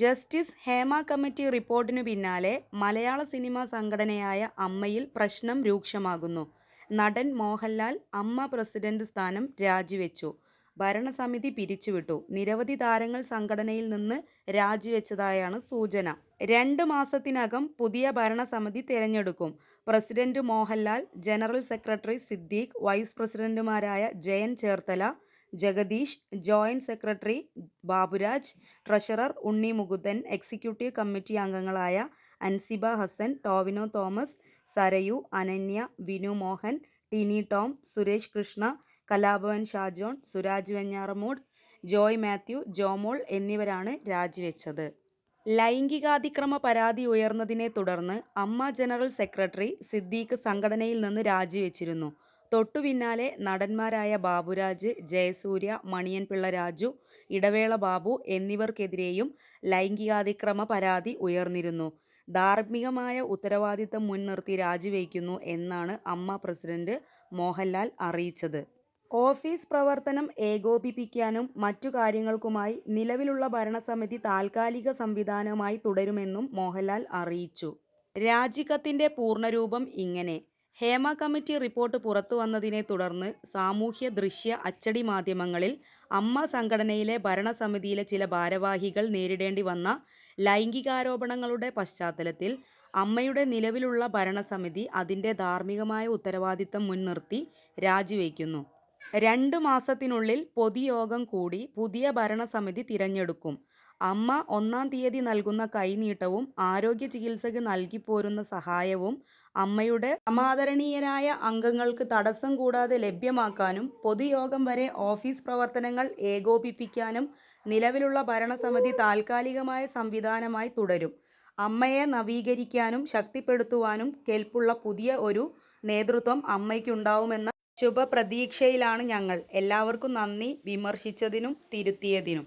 Justice Hema committee റിപ്പോർട്ടിനു പിന്നാലെ മലയാള cinema സംഘടനയായ അമ്മയിൽ പ്രശ്നം രൂക്ഷമാകുന്നു. നടൻ മോഹൻലാൽ അമ്മ പ്രസിഡന്റ് സ്ഥാനം രാജിവെച്ചു. ഭരണസമിതി പിരിച്ചുവിട്ടു. നിരവധി താരങ്ങൾ സംഘടനയിൽ നിന്ന് രാജിവെച്ചതായാണ് സൂചന. രണ്ട് മാസത്തിനകം പുതിയ ഭരണസമിതി തിരഞ്ഞെടുക്കും president Mohanlal, general secretary Siddique, vice പ്രസിഡന്റുമാരായ Jayan Cherthala, Jagadish, joint secretary Baburaj, treasurer Unni Mukundan, executive committee അംഗങ്ങളായ അൻസിബ ഹസൻ, ടോവിനോ തോമസ്, സരയു, അനന്യ, വിനു മോഹൻ, ടിനി ടോം, സുരേഷ് കൃഷ്ണ, കലാഭവൻ ഷാജോൺ, സുരാജ് വെഞ്ഞാറമൂട്, ജോയ് മാത്യു, ജോമോൾ എന്നിവരാണ് രാജിവെച്ചത്. ലൈംഗികാതിക്രമ പരാതി ഉയർന്നതിനെ തുടർന്ന് അമ്മ ജനറൽ സെക്രട്ടറി സിദ്ദീഖ് സംഘടനയിൽ നിന്ന് രാജിവെച്ചിരുന്നു. തൊട്ടുപിന്നാലെ നടന്മാരായ ബാബുരാജ്, ജയസൂര്യ, മണിയൻപിള്ള രാജു, ഇടവേള ബാബു എന്നിവർക്കെതിരെയും ലൈംഗികാതിക്രമ പരാതി ഉയർന്നിരുന്നു. ധാർമ്മികമായ ഉത്തരവാദിത്തം മുൻനിർത്തി രാജിവയ്ക്കുന്നു എന്നാണ് അമ്മ പ്രസിഡന്റ് മോഹൻലാൽ അറിയിച്ചത്. ഓഫീസ് പ്രവർത്തനം ഏകോപിപ്പിക്കാനും മറ്റു കാര്യങ്ങൾക്കുമായി നിലവിലുള്ള ഭരണസമിതി താൽക്കാലിക സംവിധാനമായി തുടരുമെന്നും മോഹൻലാൽ അറിയിച്ചു. രാജിക്കത്തിന്റെ പൂർണരൂപം ഇങ്ങനെ. ഹേമ കമ്മിറ്റി റിപ്പോർട്ട് പുറത്തു വന്നതിനെ തുടർന്ന് സാമൂഹ്യ ദൃശ്യ അച്ചടി മാധ്യമങ്ങളിൽ അമ്മ സംഘടനയിലെ ഭരണസമിതിയിലെ ചില ഭാരവാഹികൾ നേരിടേണ്ടി വന്ന ലൈംഗികാരോപണങ്ങളുടെ പശ്ചാത്തലത്തിൽ അമ്മയുടെ നിലവിലുള്ള ഭരണസമിതി അതിന്റെ ധാർമ്മികമായ ഉത്തരവാദിത്തം മുൻനിർത്തി രാജിവെക്കുന്നു. രണ്ട് മാസത്തിനുള്ളിൽ പൊതുയോഗം കൂടി പുതിയ ഭരണസമിതി തിരഞ്ഞെടുക്കും. അമ്മ ഒന്നാം തീയതി നൽകുന്ന കൈനീട്ടവും ആരോഗ്യ ചികിത്സയ്ക്ക് നൽകിപ്പോരുന്ന സഹായവും അമ്മയുടെ സമാദരണീയരായ അംഗങ്ങൾക്ക് തടസ്സം കൂടാതെ ലഭ്യമാക്കാനും പൊതുയോഗം വരെ ഓഫീസ് പ്രവർത്തനങ്ങൾ ഏകോപിപ്പിക്കാനും നിലവിലുള്ള ഭരണസമിതി താൽക്കാലികമായ സംവിധാനമായി തുടരും. അമ്മയെ നവീകരിക്കാനും ശക്തിപ്പെടുത്തുവാനും കെൽപ്പുള്ള പുതിയ ഒരു നേതൃത്വം അമ്മയ്ക്കുണ്ടാവുമെന്ന ശുഭപ്രതീക്ഷയിലാണ് ഞങ്ങൾ. എല്ലാവർക്കും നന്ദി വിമർശിച്ചതിനും തിരുത്തിയതിനും.